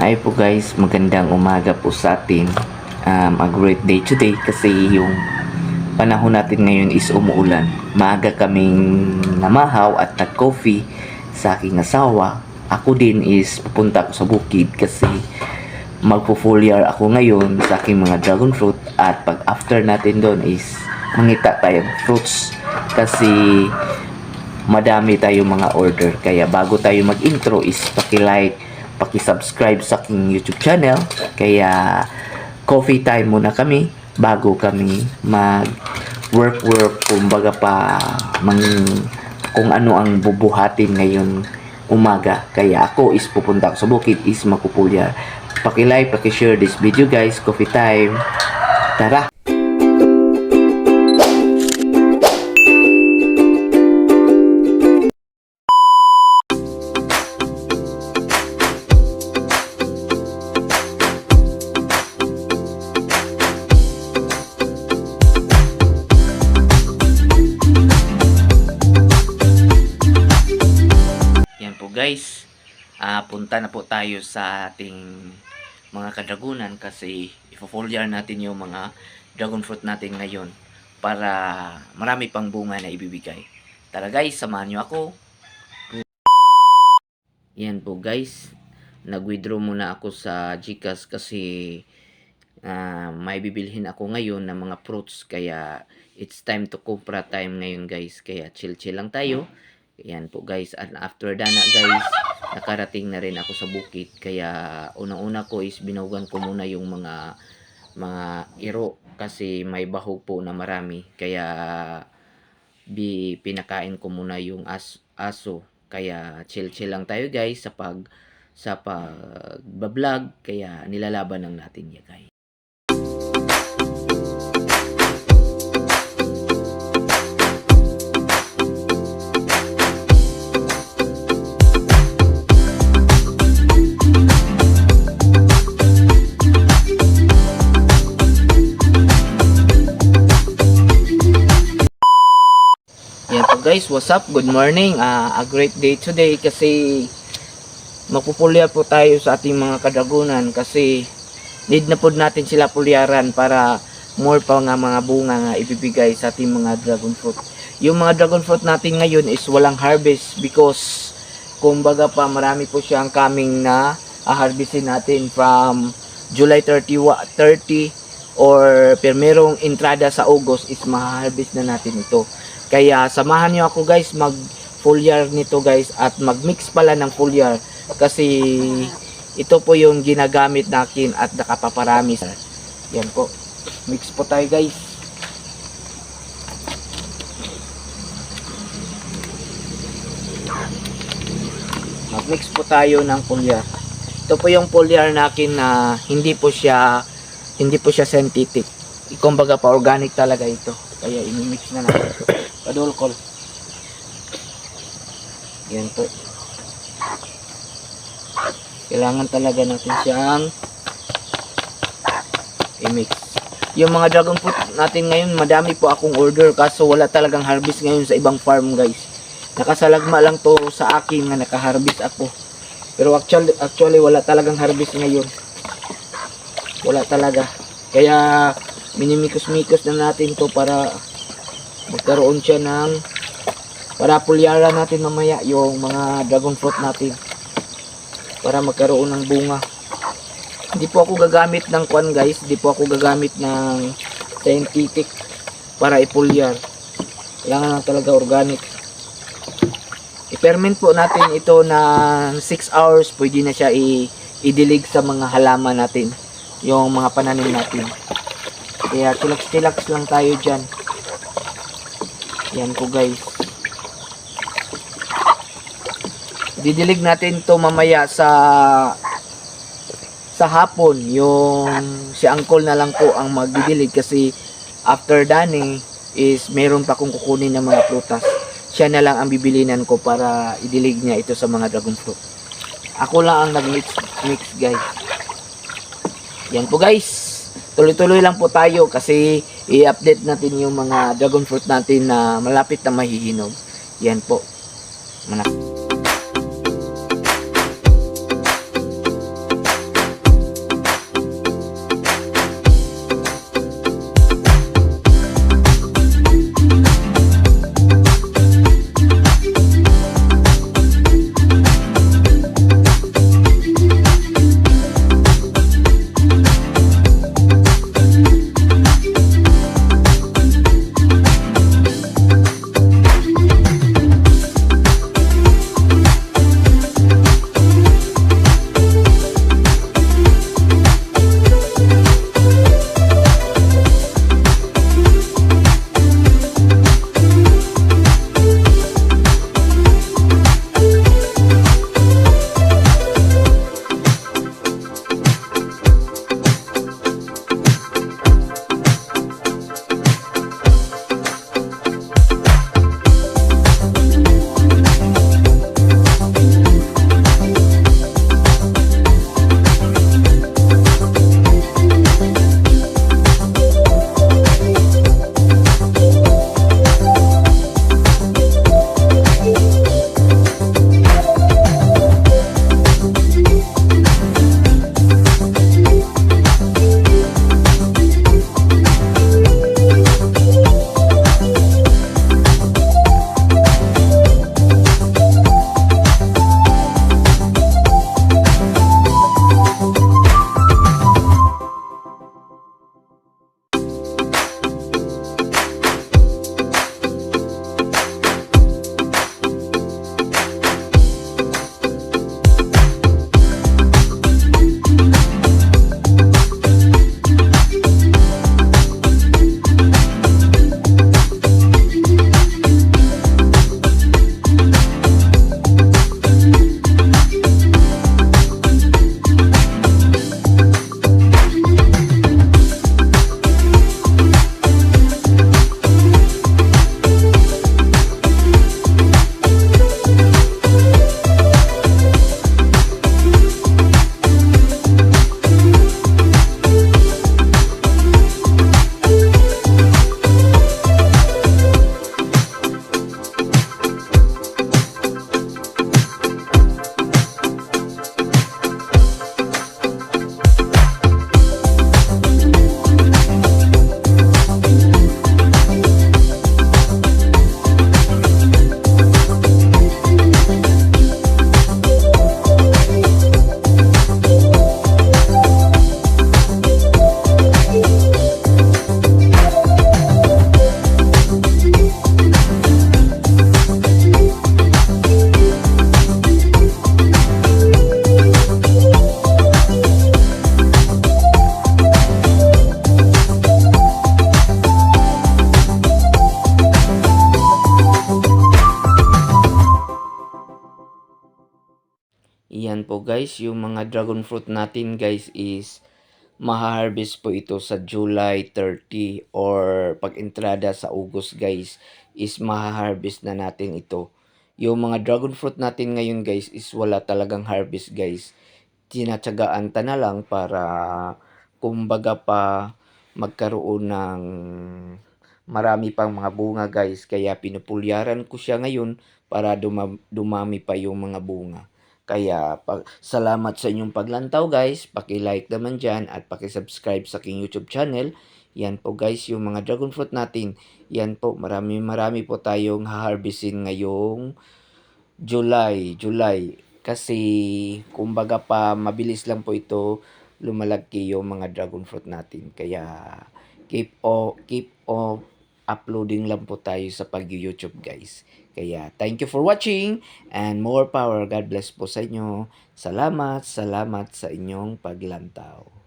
Hi po guys, magandang umaga po sa atin. Um, a great day today kasi yung panahon natin ngayon is umuulan. Maaga kaming namahaw at nag-coffee sa aking asawa. Ako din is pupunta ako sa bukid kasi magpo-foliar ako ngayon sa aking mga dragon fruit at pag after natin doon is mangita tayo ng fruits kasi madami tayong mga order kaya bago tayo mag-intro is paki-like paki-subscribe sa aking YouTube channel. Kaya coffee time muna kami bago kami mag work work kumbaga pa mang, kung ano ang bubuhatin ngayon umaga. Kaya ako is pupunta sa bukid is makupulyar. Paki-like paki-share this video guys. Coffee time. Tara guys. Ah, punta na po tayo sa ating mga kadragunan kasi ifo-foliar natin yung mga dragon fruit natin ngayon para marami pang bunga na ibibigay. Tara guys, samahan nyo ako. Yan po guys. Nag-withdraw muna ako sa Gcash kasi ah, may bibilhin ako ngayon ng mga fruits kaya it's time to kumpra time ngayon guys. Kaya chill-chill lang tayo. Yan po guys. And after that na guys, nakarating na rin ako sa bukid. Kaya unang-una ko is binugan ko muna yung mga mga iro kasi may bahog po na marami. Kaya bi pinakain ko muna yung as aso. Kaya chill-chill lang tayo guys sa pag sa pag-vlog. Kaya nilalaban lang natin ya guys. Guys, what's up? Good morning. Ah, a great day today kasi magpupulya po tayo sa ating mga kadagunan kasi need na po natin sila pulyaran para more pa nga mga bunga nga ibibigay sa ating mga dragon fruit. Yung mga dragon fruit natin ngayon is walang harvest because kumbaga pa marami po siyang coming na harvestin natin from July 30, wa- 30 or permerong entrada sa August is ma-harvest na natin ito. Kaya samahan niyo ako guys mag foliar nito guys at mag-mix pala ng foliar kasi ito po yung ginagamit natin at nakapaparami. Yan po. Mix po tayo guys. Mag-mix po tayo ng foliar. Ito po yung foliar natin na hindi po siya hindi po siya synthetic. Kumbaga pa organic talaga ito. Kaya imimix na natin. Padulkol. Yan po. Kailangan talaga natin siyang i-mix. Yung mga dragon fruit natin ngayon, madami po akong order kaso wala talagang harvest ngayon sa ibang farm guys. Nakasalagma lang to sa akin na nakaharvest ako. Pero actually, actually wala talagang harvest ngayon. Wala talaga. Kaya minimikos-mikos na natin to para magkaroon siya ng para pulyaran natin mamaya yung mga dragon fruit natin para magkaroon ng bunga. Hindi po ako gagamit ng kwan guys. Hindi po ako gagamit ng scientific para ipulyar. Kailangan lang talaga organic. I-ferment po natin ito ng 6 hours. Pwede na siya idilig sa mga halaman natin. Yung mga pananim natin. Kaya chillax-chillax lang tayo dyan yan po guys. Didilig natin to mamaya sa sa hapon. Yung si Uncle na lang po ang magdidilig kasi after dani is meron pa kong kukunin ng mga prutas. Siya na lang ang bibilinan ko para idilig niya ito sa mga dragon fruit. Ako lang ang nag-mix mix guys. Yan po guys. Tuloy-tuloy lang po tayo kasi i-update natin yung mga dragon fruit natin na malapit na mahihinog. Yan po. Manak Yan po guys, yung mga dragon fruit natin guys is maha-harvest po ito sa July 30 or pag entrada sa August guys is maha-harvest na natin ito. Yung mga dragon fruit natin ngayon guys is wala talagang harvest guys. Tinatsagaan ta na lang para kumbaga pa magkaroon ng marami pang mga bunga guys. Kaya pinupulyaran ko siya ngayon para duma- dumami pa yung mga bunga. Kaya pag, salamat sa inyong paglantaw guys. Paki-like naman dyan at paki-subscribe sa aking YouTube channel. Yan po guys, yung mga dragon fruit natin. Yan po, marami marami po tayong haharvestin ngayong July. July. Kasi kumbaga pa mabilis lang po ito lumalaki yung mga dragon fruit natin. Kaya keep o keep o uploading lang po tayo sa pag-YouTube guys. Kaya thank you for watching and more power. God bless po sa inyo. Salamat, salamat sa inyong paglantaw.